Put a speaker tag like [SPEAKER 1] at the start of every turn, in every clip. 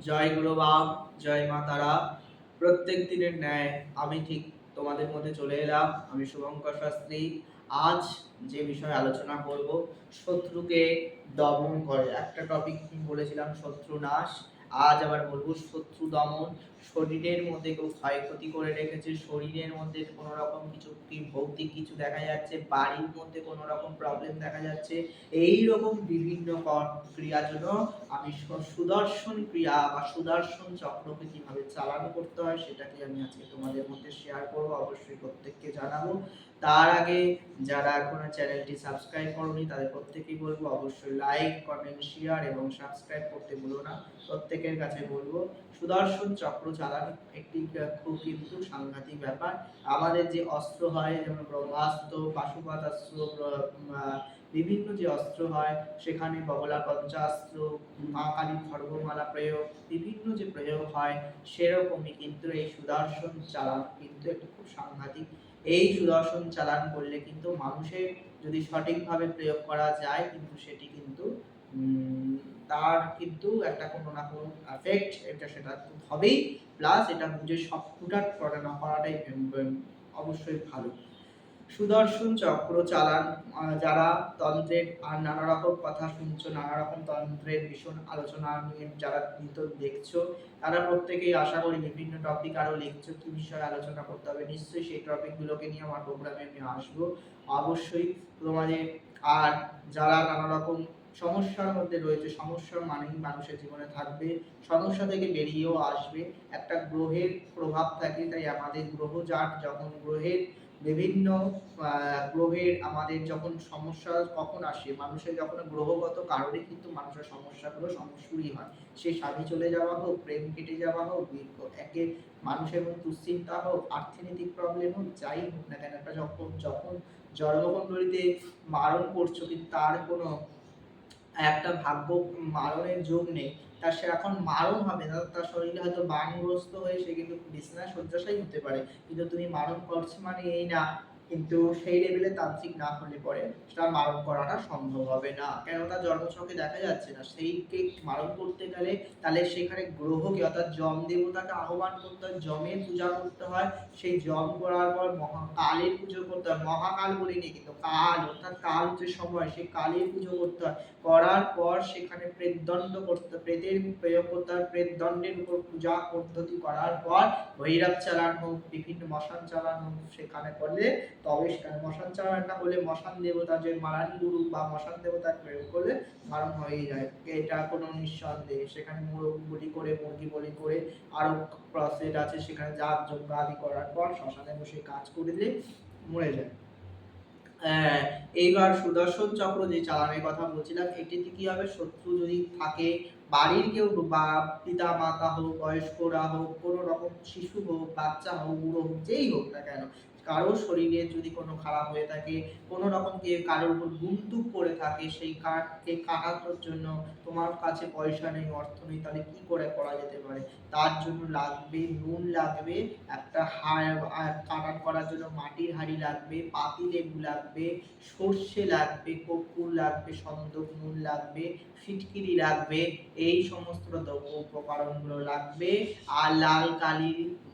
[SPEAKER 1] জয় গুরুবাম, জয় মা তারা। প্রত্যেক দিনের ন্যায় আমি ঠিক তোমাদের মধ্যে চলে এলাম। আমি শুভঙ্কর শাস্ত্রী। আজ যে বিষয়ে আলোচনা করব, শত্রুকে দমন করে। একটা টপিক বলেছিলাম শত্রু নাশ আজ আবার বলব, শত্রু দমন। শরীরের মধ্যে কেউ ক্ষয়ক্ষতি করে রেখেছে, শরীরের মধ্যে কোনো রকম কিছু ভৌতিক কিছু দেখা যাচ্ছে, বাড়ির মধ্যে কোনো রকম প্রবলেম দেখা যাচ্ছে এই রকম বিভিন্ন কর- ক্রিয়ার জন্য আমি সুদর্শন ক্রিয়া বা সুদর্শন চক্রকে কীভাবে চালানো করতে হয়, সেটাকে আমি আজকে তোমাদের মধ্যে শেয়ার করব, অবশ্যই প্রত্যেককে জানাব। তার আগে যারা এখনও চ্যানেলটি সাবস্ক্রাইব করনি, তাদের প্রত্যেকেই বলব, অবশ্যই লাইক কমেন্ট শেয়ার এবং সাবস্ক্রাইব করতে ভুলো না। প্রত্যেকের কাছে বলব, সুদর্শন চক্র চালান একটি খুব কিন্তু সাংঘাতিক ব্যাপার। আমাদের যে অস্ত্র হয়, যেমন ব্রহ্মাস্ত্র ব্র- বিভিন্ন যে অস্ত্র হয়, সেখানে বগলা পঞ্চাস্ত্র, মা কালী খড়গমালা প্রয়োগ, বিভিন্ন যে প্রয়োগ হয়, সেরকমই কিন্তু এই সুদর্শন চালান কিন্তু একটি খুব সাংঘাতিক। এই সুদর্শন চালান করলে কিন্তু মানুষের যদি সঠিকভাবে প্রয়োগ করা যায়, কিন্তু সেটি কিন্তু তার কিন্তু একটা কোনো না কোনো এফেক্ট এটা সেটা হবেই। প্লাস এটা বুঝে সব ফুটাট করা না করাটাই অবশ্যই ভালো। সুদর্শন চক্র চালান যারা তন্ত্রের আর নানা রকম কথা শুনছো, নানা রকম তন্ত্রের ভীষণ আলোচনা নিয়ে যারা নিত দেখছ, তারা প্রত্যেকেই আশা করি বিভিন্ন টপিক আরও লিখছো, কি বিষয়ে আলোচনা করতে হবে, নিশ্চয়ই সেই টপিকগুলোকে নিয়ে আমার প্রোগ্রামে আমি আসব। অবশ্যই তোমাদের আর যারা নানা রকম সমস্যার মধ্যে রয়েছে। সমস্যা মানেই মানুষের জীবনে থাকবে, সমস্যা থেকে বেরিয়েও আসবে। একটা গ্রহের প্রভাব থাকে, তাই আমাদের গ্রহজাত যখন গ্রহের বিভিন্ন গ্রহের আমাদের যখন সমস্যা কখন আসে, মানুষের যখন গ্রহগত কারণে কিন্তু মানুষের সমস্যাগুলো সমস্যারই হয়। সে স্বামী চলে যাওয়া হোক, প্রেম কেটে যাওয়া হোক বি- একে মানুষের মধ্যে দুশ্চিন্তা হোক অর্থনৈতিক প্রবলেম হোক, যাই হোক না কেন, একটা যখন যখন জন্মকুণ্ডলিতে মারণ করছ, কিন্তু তার কোনো একটা ভাগ্য মারণের যোগ নেই। তার সে এখন মারণ হবে না তার শরীরে হয়তো বানগ্রস্ত হয়ে সে কিন্তু বিছানায় শয্যাশায়ী হতে পারে। কিন্তু তুমি মারণ করছ মানে এই না, কিন্তু সেই লেভেলে তান্ত্রিক না হলে পরে সেটা মারণ করাটা সম্ভব হবে না। কেন তার জন্মছকে দেখা যাচ্ছে না। সেইকে মারণ করতে গেলে তাহলে সেখানে গ্রহকে অর্থাৎ যম দেবতাকে আহ্বান করতে হয়, যমের পূজা করতে হয়, সেই যম করার পর মহাকালের পুজো করতে হয়। মহাকাল বলিনি কিন্তু কাল, অর্থাৎ কাল যে সময় সেই কালের পুজো করতে হয়। করার পর সেখানে প্রেতদণ্ড করতে, প্রেতের প্রয়োগ করতে হয় প্রেতদণ্ডের উপর পূজা পদ্ধতি করার পর ভৈরব চালান হোক, বিভিন্ন মশান চালান হোক, সেখানে করলে তবে সেখানে মশান চালানটা হলে মশান দেবতা যে মারানি গুরু বা মশান দেবতা প্রয়োগ করলে মারণ হয়ে যায়। এটা কোনো নিঃসন্দেহ। সেখানে মোরগ বলি করে, মুরগি বলি করে আরও প্রসেস আছে, সেখানে যাগ যজ্ঞ আদি করার পর শ্মশানে বসে কাজ করে দিলে মরে যায়। এইবার সুদর্শন চক্র যে চালানের কথা বলছিলাম এটিতে কি হবে। শত্রু যদি থাকে, বাড়ির কেউ বা পিতা মাতা হোক, বয়স্করা হোক, কোনো রকম শিশু হোক, বাচ্চা হোক, বুড়ো হোক, যেই হোক না কেন কারোর শরীরে যদি কোনো খারাপ হয়ে থাকে, কোনো রকম কে কারোর উপর গুন্তুক করে থাকে, সেই কাঠকে কাটানোর জন্য তোমার কাছে পয়সা নেই, অর্থ নেই, তাহলে কি করে করা যেতে পারে? তার জন্য লাগবে, নুন লাগবে, একটা হাড় কাটান করার জন্য মাটির হাঁড়ি লাগবে, পাতি লেবু লাগবে, সর্ষে লাগবে কর্পূর লাগবে, সন্দক নুন লাগবে, ফিটকিরি লাগবে, এই সমস্ত দ্রব্য উপকরণগুলো লাগবে, আর লাল কালি অথবা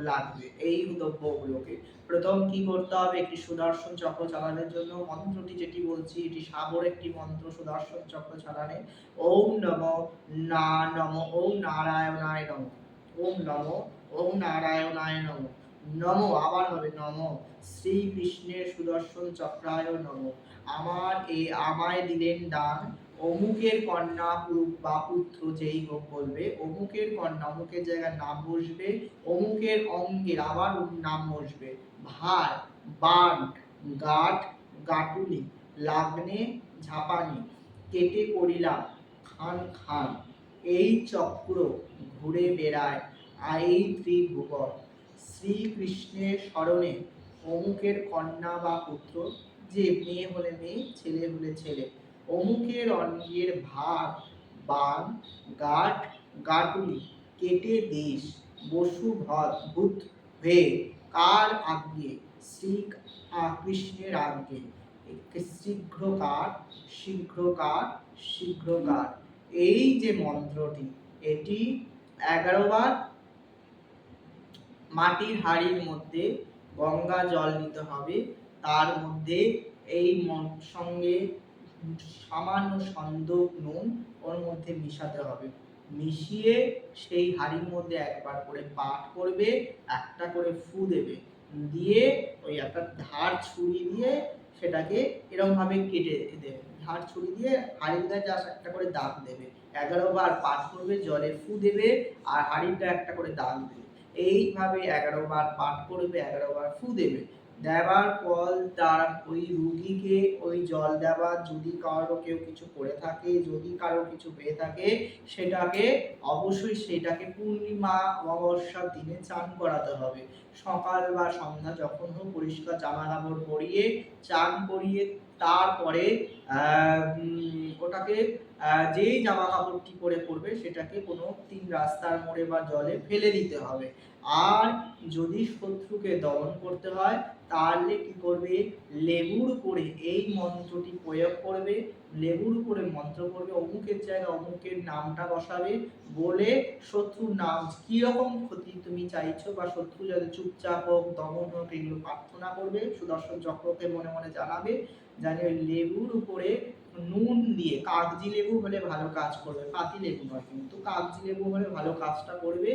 [SPEAKER 1] লাগবে। এই দ্রব্যগুলোকে প্রথম কি করতে হবে? একটি সুদর্শন চক্র চালানোর জন্য মন্ত্রটি যেটি বলছি, এটি সাবর একটি মন্ত্র, সুদর্শন চক্র চালানে। ওম নম না, নম, ওম নারায়ণায় নম। ওম নম, ওম নারায়ণায় নম। নম, আবার হবে নম। শ্রীকৃষ্ণের সুদর্শন চক্রায় নম। আমার এ আমায় দিলেন দান, অমুকের কন্যা বা পুত্র যেই হোক বলবে, অমুকের কন্যা, অমুকের জায়গায় নাম বসবে, অমুকের অঙ্গের আবার নাম বসবে। ভার বান গাঠ গাটুলি, লাগনে, ঝাপানি, কেটে করিলাম খান খান। এই চক্র ঘুরে বেড়ায়, এই ত্রিভুবন। শ্রীকৃষ্ণের স্মরণে অমুকের কন্যা বা পুত্র যে মেয়ে হলে মেয়ে, ছেলে হলে ছেলে, অমুকের অঙ্গের ভার বান গাঠ গাটুলি, কেটে দেশ, বসু ভূত হয়ে কার আজ্ঞে শ্রী কৃষ্ণের আজ্ঞে। শীঘ্রকার শীঘ্রকার শীঘ্রকার। এই যে মন্ত্রটি, এটি এগারো বার মাটির হাড়ির মধ্যে গঙ্গা জল নিতে হবে। তার মধ্যে এই সঙ্গে সামান্য সন্দক নুন ওর মধ্যে মিশাতে হবে। মিশিয়ে সেই হাড়ির মধ্যে একবার করে পাট করবে, একটা করে ফু দেবে। দিয়ে ওই একটা ধার ছুরি দিয়ে সেটাকে এরকম ভাবে কেটে দেবে। ধার ছুরি দিয়ে হাড়ির গায়ে জাস্ট একটা করে দাগ দেবে। এগারো বার পাট করবে, জলে ফু দেবে, আর হাড়িটা একটা করে দাগ দেবে। এইভাবে এগারো বার পাঠ করবে, এগারো বার ফু দেবে। দেওয়ার পর তার ওই রুগীকে, ওই জল দেওয়া যদি কারও কেউ কিছু করে থাকে, যদি কারও কিছু পেয়ে থাকে, সেটাকে অবশ্যই সেটাকে পূর্ণিমা অমাবস্যার দিনে চান করাতে হবে। সকাল বা সন্ধ্যা যখন হোক পরিষ্কার জামা কাপড় পরিয়ে, চান করিয়ে তারপরে ওটাকে যেই জামা কাপড়টি পরে পরবে সেটাকে কোনো তিন রাস্তার মোড়ে বা জলে ফেলে দিতে হবে। আর যদি শত্রুকে দমন করতে হয়, তাহলে কি করবে? লেবুর উপরে এই মন্ত্রটি প্রয়োগ করবে। লেবুর উপরে মন্ত্র করবে, অমুকের জায়গায় অমুকের নামটা বসাবে, বলে শত্রুর নাম কীরকম ক্ষতি তুমি চাইছো বা শত্রু যাতে চুপচাপ হোক, দমন হোক, এগুলো প্রার্থনা করবে। সুদর্শন চক্রকে মনে মনে জানাবে জানি ওই লেবুর উপরে নুন দিয়ে, কাগজি লেবু হলে ভালো কাজ করবে, পাতি লেবু নয় কিন্তু কাগজি লেবু হলে ভালো কাজটা করবে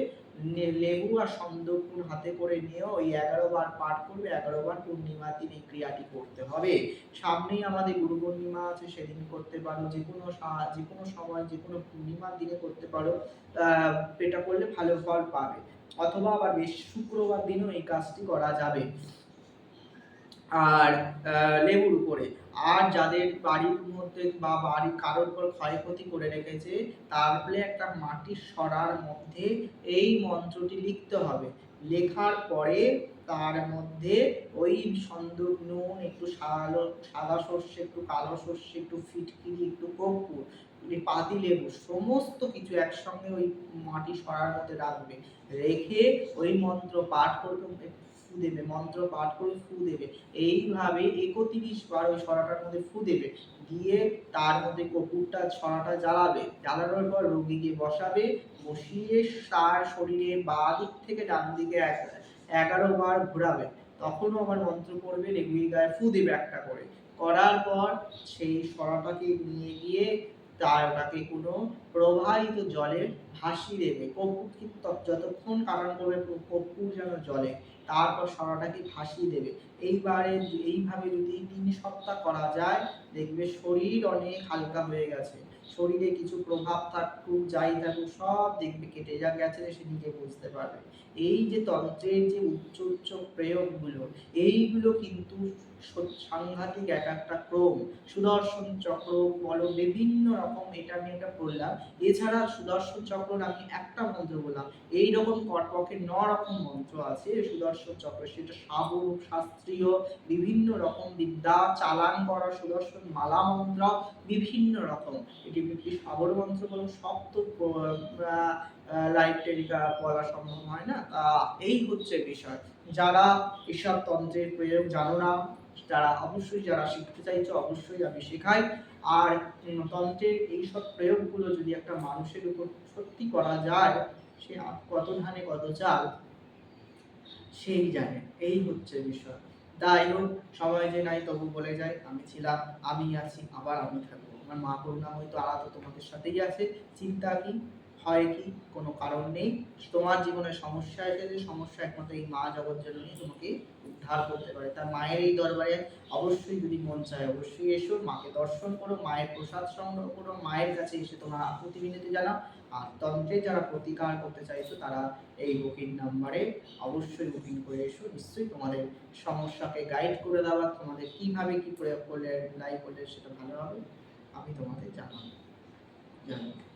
[SPEAKER 1] লেবু আর সন্দকুর হাতে করে নিয়ে ওই এগারো বার পাঠ করবে, এগারো বার পূর্ণিমার দিন এই ক্রিয়াটি করতে হবে। সামনেই আমাদের গুরু পূর্ণিমা আছে, সেদিন করতে পারো, যে কোনো যে কোনো সময়, যে কোনো পূর্ণিমার দিনে করতে পারো এটা করলে ভালো ফল পাবে। অথবা আবার বেশ শুক্রবার দিনও এই কাজটি করা যাবে। আর লেবুর উপরে। আর যাদের বাড়ির মধ্যে বা বাড়ির কারোর উপর ক্ষয়ক্ষতি করে রেখেছে, তাহলে একটা মাটির সরার মধ্যে এই মন্ত্রটি লিখতে হবে। লেখার পরে তার মধ্যে ওই সন্দুক নুন, একটু সাদা সাদা সর্ষে, একটু কালো সর্ষে, একটু ফিটকিরি, একটু কর্পূর এই পাতি লেবু, সমস্ত কিছু একসঙ্গে ওই মাটি সরার মধ্যে রাখবে। রেখে ওই মন্ত্র পাঠ করবে। ফু দেবে, মন্ত্র পাঠ করে ফু দেবে। এইভাবে একত্রিশ বার ওই সরাটার মধ্যে ফু দেবে। দিয়ে তার মধ্যে কপুরটা, ছড়াটা জ্বালাবে। জ্বালানোর পর রোগীকে বসাবে, বসিয়ে তার শরীরে বা দিক থেকে ডান দিকে এগারো বার ঘোরাবে। তখনও আমার মন্ত্র পড়বে রেগুই গায়ে ফু দেবে একটা করে। করার পর সেই সরাটাকে নিয়ে গিয়ে তার ওটাকে কোনো প্রবাহিত জলে ভাসিয়ে দেবে কর্পূর কিন্তু যতক্ষণ কারণ করবে কর্পূর যেন জলে তারপর সরাটাকে ভাসিয়ে দেবে। এইবারে এইভাবে যদি তিন সপ্তাহ করা যায়, দেখবে শরীর অনেক হালকা হয়ে গেছে। শরীরে কিছু প্রভাব থাকুক, যাই থাকুক, সব দেখবে কেটে যা গেছে সে নিজে বুঝতে পারবে। এই যে তন্ত্রের যে উচ্চ উচ্চ প্রয়োগগুলো, এইগুলো কিন্তু সাংঘাতিক এক একটা ক্রম, সুদর্শন চক্র, বলো বিভিন্ন রকম এটা আমি এটা বললাম, এছাড়া সুদর্শন চক্র আমি একটা মন্ত্র বললাম এই রকম ন রকম মন্ত্র আছে, সুদর্শন চক্র সেটা সাবরূপ শাস্ত্রীয়, বিভিন্ন রকম বিদ্যা, চালান করা, সুদর্শন মালা মন্ত্র, বিভিন্ন রকম। এটি একটি সাবর মন্ত্র বলো সপ্ত লাইভ টেলিকা বলা সম্ভব হয় না। তা এই হচ্ছে বিষয়। যারা এসব তন্ত্রের প্রয়োগ জানো না তারা অবশ্যই যারা শিখতে চাইছো, অবশ্যই আমি শেখাই। আর তন্ত্রের এইসব প্রয়োগগুলো যদি একটা মানুষের উপর সত্যি করা যায়, সে কত ধানে কত চাল, সেই জানে। এই হচ্ছে বিষয়। তাই হোক সবাই যে নাই তবু বলে যায় আমি ছিলাম, আমি আছি, আবার আমি থাকব। আমার মা করুণাময় হয়তো আলাদা তোমাদের সাথেই আছে, চিন্তা কি, হয় কি, কোনো কারণ নেই। তোমার জীবনে সমস্যা এসেছে, সমস্যা একমাত্র এই মা জগৎ জননী তোমাকে উদ্ধার করতে পারে। তার মায়ের এই দরবারে অবশ্যই যদি মন চায়, অবশ্যই এসো, মাকে দর্শন করো, মায়ের প্রসাদ সংগ্রহ করো, মায়ের কাছে এসে তোমার আকুতি বিনতি জানাও। আর তন্ত্রে যারা প্রতিকার করতে চাইছো, তারা এই বুকিং নাম্বারে অবশ্যই বুকিং করে এসো। নিশ্চয়ই তোমাদের সমস্যাকে গাইড করে দেওয়া, তোমাদের কীভাবে কি প্রয়োগ করলে অ্যাপ্লাই করলে সেটা ভালো হবে। আমি তোমাদের জানাব জানাব